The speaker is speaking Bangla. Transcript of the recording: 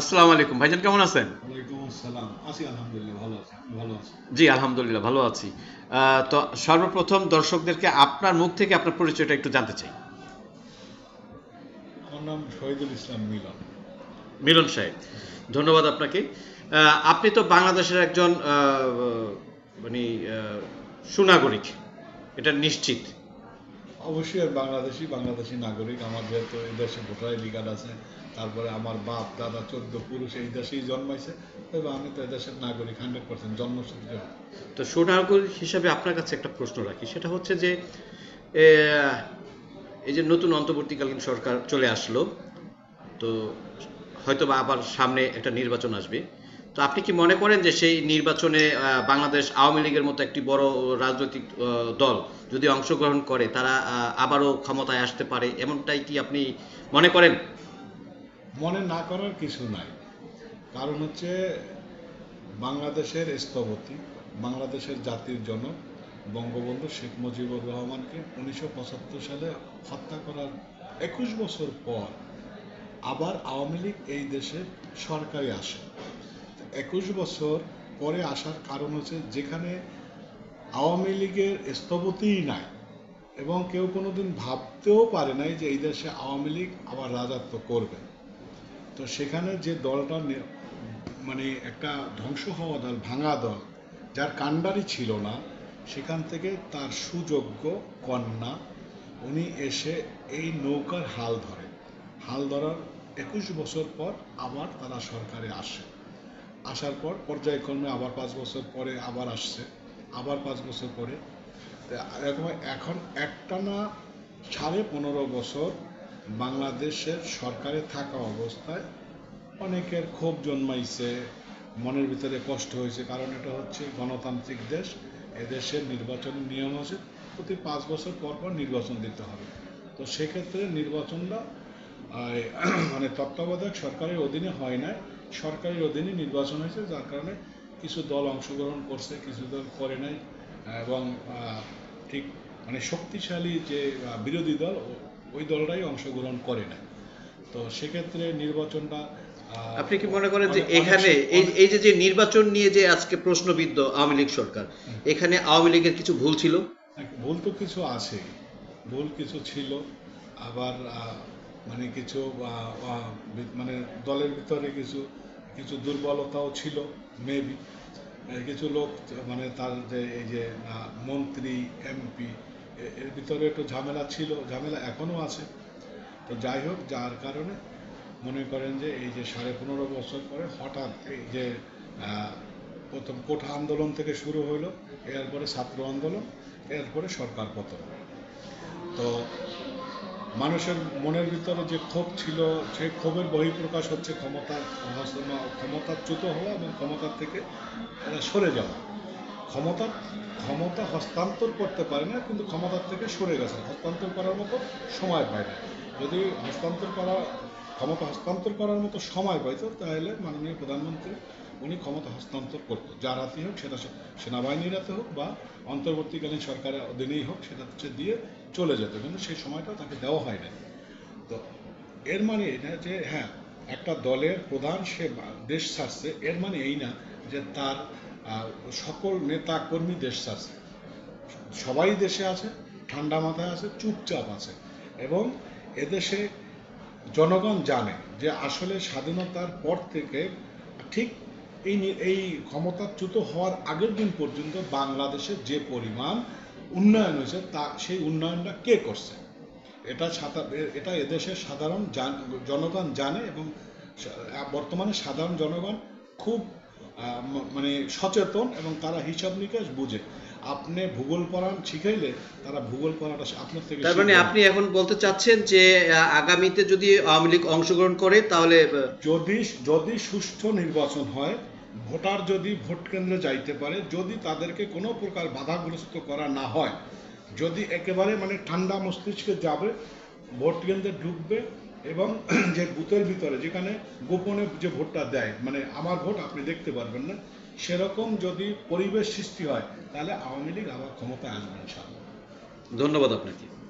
আসসালামু আলাইকুম। ভাইজান কেমন আছেন? আসসালাম। আছি আলহামদুলিল্লাহ ভালো আছি। ভালো আছেন জি আলহামদুলিল্লাহ ভালো আছি। তো সর্বপ্রথম দর্শকদেরকে আপনার মুখ থেকে আপনার পরিচয়টা একটু জানতে চাই। আমার নাম শহীদুল ইসলাম মিলন। মিলন সাহেব ধন্যবাদ আপনাকে। আপনি তো বাংলাদেশের একজন মানে সুনাগরিক। এটা নিশ্চিত। অবশ্যই আর বাংলাদেশি বাংলাদেশি নাগরিক। আমার যেহেতু এই দেশে ভোটার আইডি আছে, তারপরে আমার বাপ, দাদা, চোদ্দ পুরুষ এই দেশেই জন্মাইছে, তবে আমি তো দেশের নাগরিক হান্ড্রেড পার্সেন্ট জন্মসূত্রে। তো সুনাগরিক হিসাবে আপনার কাছে একটা প্রশ্ন রাখি, সেটা হচ্ছে যে এই যে নতুন অন্তর্বর্তীকালীন সরকার চলে আসলো, তো হয়তো বা আবার সামনে একটা নির্বাচন আসবে। তো আপনি কি মনে করেন যে সেই নির্বাচনে বাংলাদেশ আওয়ামী লীগের মতো একটি বড় রাজনৈতিক দল যদি অংশগ্রহণ করে, তারা আবারও ক্ষমতায় আসতে পারে, এমনটাই কি আপনি মনে করেন? মনে না করার কিছু নাই। কারণ হচ্ছে বাংলাদেশের স্থপতি, বাংলাদেশের জাতির জনক বঙ্গবন্ধু শেখ মুজিবুর রহমানকে উনিশশো পঁচাত্তর সালে হত্যা করার একুশ বছর পর আবার আওয়ামী লীগ এই দেশে সরকারে আসে। একুশ বছর পরে আসার কারণ হচ্ছে যেখানে আওয়ামী লীগের স্থপতিই নাই এবং কেউ কোনোদিন ভাবতেও পারে নাই যে এই দেশে আওয়ামী লীগ আবার রাজত্ব করবে। তো সেখানে যে দলটা মানে একটা ধ্বংস হওয়া দল, ভাঙা দল, যার কাণ্ডারি ছিল না, সেখান থেকে তার সুযোগ্য কন্যা, উনি এসে এই নৌকার হাল ধরে হাল ধরার একুশ বছর পর আবার তারা সরকারে আসে। আসার পর পর্যায়ক্রমে আবার পাঁচ বছর পরে আবার আসছে। আবার পাঁচ বছর পরে। এরকম এখন একটানা সাড়ে পনেরো বছর বাংলাদেশের সরকারে থাকা অবস্থায় অনেকের ক্ষোভ জন্মাইছে, মনের ভিতরে কষ্ট হয়েছে। কারণ এটা হচ্ছে গণতান্ত্রিক দেশ এদেশের নির্বাচনের নিয়ম আছে। প্রতি পাঁচ বছর পর পর নির্বাচন দিতে হবে। তো সেক্ষেত্রে নির্বাচনটা মানে তত্ত্বাবধায়ক সরকারের অধীনে হয় না সরকারের অধীনে নির্বাচন হয়েছে যার কারণে কিছু দল অংশগ্রহণ করছে কিছু দল করে নাই। এবং ঠিক মানে শক্তিশালী যে বিরোধী দল ওই দলটাই অংশগ্রহণ করে নাই। তো সেক্ষেত্রে নির্বাচনটা আপনি কি মনে করেন যে অনেক এখানে এই এই যে যে নির্বাচন নিয়ে যে আজকে প্রশ্নবিদ্ধ আওয়ামী লীগ সরকার এখানে আওয়ামী লীগের কিছু ভুল ছিল? ভুল তো কিছু আছে ভুল কিছু ছিল। আবার মানে কিছু মানে দলের ভিতরে কিছু কিছু দুর্বলতাও ছিল মেবি কিছু লোক মানে তার যে, এই যে মন্ত্রী এমপি এর ভিতরে একটু ঝামেলা ছিল, ঝামেলা এখনও আছে। তো যাই হোক, যার কারণে মনে করেন যে, এই যে, সাড়ে পনেরো বছর পরে হঠাৎ এই যে প্রথম কোঠা আন্দোলন থেকে শুরু হলো এরপরে ছাত্র আন্দোলন, এরপরে সরকার পতন। তো মানুষের মনের ভিতরে যে ক্ষোভ ছিল, সেই ক্ষোভের বহিঃপ্রকাশ হচ্ছে ক্ষমতা ক্ষমতাচ্যুত হওয়া এবং ক্ষমতার থেকে সরে যাওয়া। ক্ষমতা ক্ষমতা হস্তান্তর করতে পারে না, কিন্তু ক্ষমতার থেকে সরে গেছে। হস্তান্তর করার মতো সময় পায় না। যদি হস্তান্তর করা, ক্ষমতা হস্তান্তর করার মতো সময় পাইতো, তাহলে মাননীয় প্রধানমন্ত্রী উনি ক্ষমতা হস্তান্তর করতো। যার হাতে হোক, সেটা সেনাবাহিনীর হাতে হোক বা অন্তর্বর্তীকালীন সরকারের অধীনেই হোক, সেটা হচ্ছে দিয়ে চলে যেত, কিন্তু সেই সময়টা তাকে দেওয়া হয় না তো এর মানে এটা যে হ্যাঁ একটা দলের প্রধান সে দেশ ছাড়ছে, এর মানে এই না যে তার সকল নেতা কর্মী দেশ ছাড়ছে। সবাই দেশে আছে, ঠান্ডা মাথায় আছে, চুপচাপ আছে। এবং এদেশে জনগণ জানে যে আসলে স্বাধীনতার পর থেকে ঠিক এই এই ক্ষমতাচ্যুত হওয়ার আগের দিন পর্যন্ত বাংলাদেশের যে পরিমাণ উন্নয়ন হয়েছে তা সেই উন্নয়নটা কে করছে? এটা এটা এদেশের সাধারণ জনগণ জানে এবং বর্তমানে সাধারণ জনগণ খুব মানে সচেতন এবং তারা হিসাব নিকাশ বুঝে। আপনি ভূগোল পড়ান শিখাইলে তারা ভূগোল পড়াটা আপনার থেকে তার মানে আপনি এখন বলতে চাচ্ছেন যে আগামীতে যদি আওয়ামী লীগ অংশগ্রহণ করে তাহলে যদি যদি সুষ্ঠু নির্বাচন হয় ভোটার যদি ভোট কেন্দ্রে যাইতে পারে, যদি তাদেরকে কোনো প্রকার বাধাগ্রস্ত করা না হয়, যদি একেবারে মানে ঠান্ডা মস্তিষ্কে যাবে, ভোট কেন্দ্রে ঢুকবে এবং যে বুথের ভিতরে, যেখানে গোপনে যে ভোটটা দেয় মানে আমার ভোট আপনি দেখতে পারবেন না, সেরকম যদি পরিবেশ সৃষ্টি হয়, তাহলে আওয়ামী লীগ আবার ক্ষমতায় আসবে ইনশাআল্লাহ। ধন্যবাদ আপনাকে।